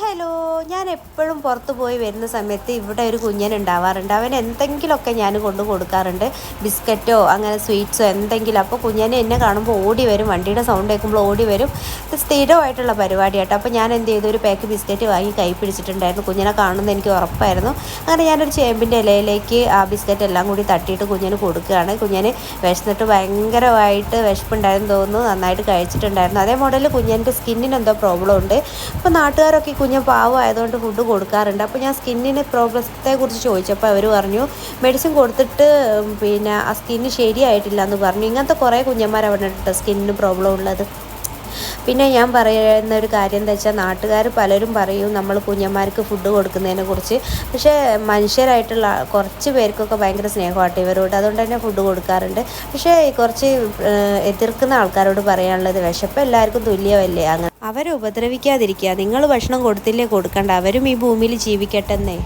Hello ഞാൻ എപ്പോഴും പുറത്ത് പോയി വരുന്ന സമയത്ത് ഇവിടെ ഒരു കുഞ്ഞൻ ഉണ്ടാവാറുണ്ട്. അവൻ എന്തെങ്കിലുമൊക്കെ ഞാൻ കൊണ്ടു കൊടുക്കാറുണ്ട്. ബിസ്ക്കറ്റോ അങ്ങനെ സ്വീറ്റ്സോ എന്തെങ്കിലും. അപ്പോൾ കുഞ്ഞനെ എന്നെ കാണുമ്പോൾ ഓടി വരും. വണ്ടിയുടെ സൗണ്ട് കേൾക്കുമ്പോൾ ഓടി വരും. സ്ഥിരമായിട്ടുള്ള പരിപാടിയായിട്ട് അപ്പോൾ ഞാൻ എന്ത് ചെയ്തു? ഒരു പാക്ക് ബിസ്ക്കറ്റ് വാങ്ങി കൈ പിടിച്ചിട്ടുണ്ടായിരുന്നു. കുഞ്ഞിനെ കാണുന്നത് എനിക്ക് ഉറപ്പായിരുന്നു. അങ്ങനെ ഞാനൊരു ചേമ്പിന്റെ ഇലയിലേക്ക് ആ ബിസ്ക്കറ്റ് എല്ലാം കൂടി തട്ടിയിട്ട് കുഞ്ഞിന് കൊടുക്കുകയാണ്. കുഞ്ഞിന് വിശന്നിട്ട് ഭയങ്കരമായിട്ട് വിശപ്പുണ്ടായിരുന്നു തോന്നുന്നു. നന്നായിട്ട് കഴിച്ചിട്ടുണ്ടായിരുന്നു. അതേ മോഡൽ കുഞ്ഞിന്റെ സ്കിന്നിന് എന്തോ പ്രോബ്ലം ഉണ്ട്. അപ്പോൾ നാട്ടുകാരൊക്കെ കുഞ്ഞ് പാവമായതുകൊണ്ട് ഫുഡ് കൊടുക്കാറുണ്ട്. അപ്പോൾ ഞാൻ സ്കിന്നിന് പ്രോബ്ലത്തെ കുറിച്ച് ചോദിച്ചപ്പോൾ അവർ പറഞ്ഞു മെഡിസിൻ കൊടുത്തിട്ട് പിന്നെ ആ സ്കിന്ന് ശരിയായിട്ടില്ല എന്ന് പറഞ്ഞു. ഇങ്ങനത്തെ കുറേ കുഞ്ഞന്മാർ അവിടെ ഉണ്ട് സ്കിന്നിന് പ്രോബ്ലം ഉള്ളത്. പിന്നെ ഞാൻ പറയുന്ന ഒരു കാര്യം എന്താ വെച്ചാൽ നാട്ടുകാർ പലരും പറയും നമ്മൾ കുഞ്ഞന്മാർക്ക് ഫുഡ് കൊടുക്കുന്നതിനെ കുറിച്ച്. പക്ഷേ മനുഷ്യരായിട്ടുള്ള കുറച്ച് പേർക്കൊക്കെ ഭയങ്കര സ്നേഹമായിട്ട് ഇവരോട്. അതുകൊണ്ട് തന്നെ ഫുഡ് കൊടുക്കാറുണ്ട്. പക്ഷേ കുറച്ച് എതിർക്കുന്ന ആൾക്കാരോട് പറയാനുള്ളത് വിശപ്പ് എല്ലാവർക്കും തുല്യമല്ലേ? അങ്ങനെ അവരെ ഉപദ്രവിക്കാതിരിക്കുക. നിങ്ങൾ ഭക്ഷണം കൊടുത്തില്ലേ കൊടുക്കണ്ട. അവരും ഈ ഭൂമിയിൽ ജീവിക്കട്ടെ എന്നേ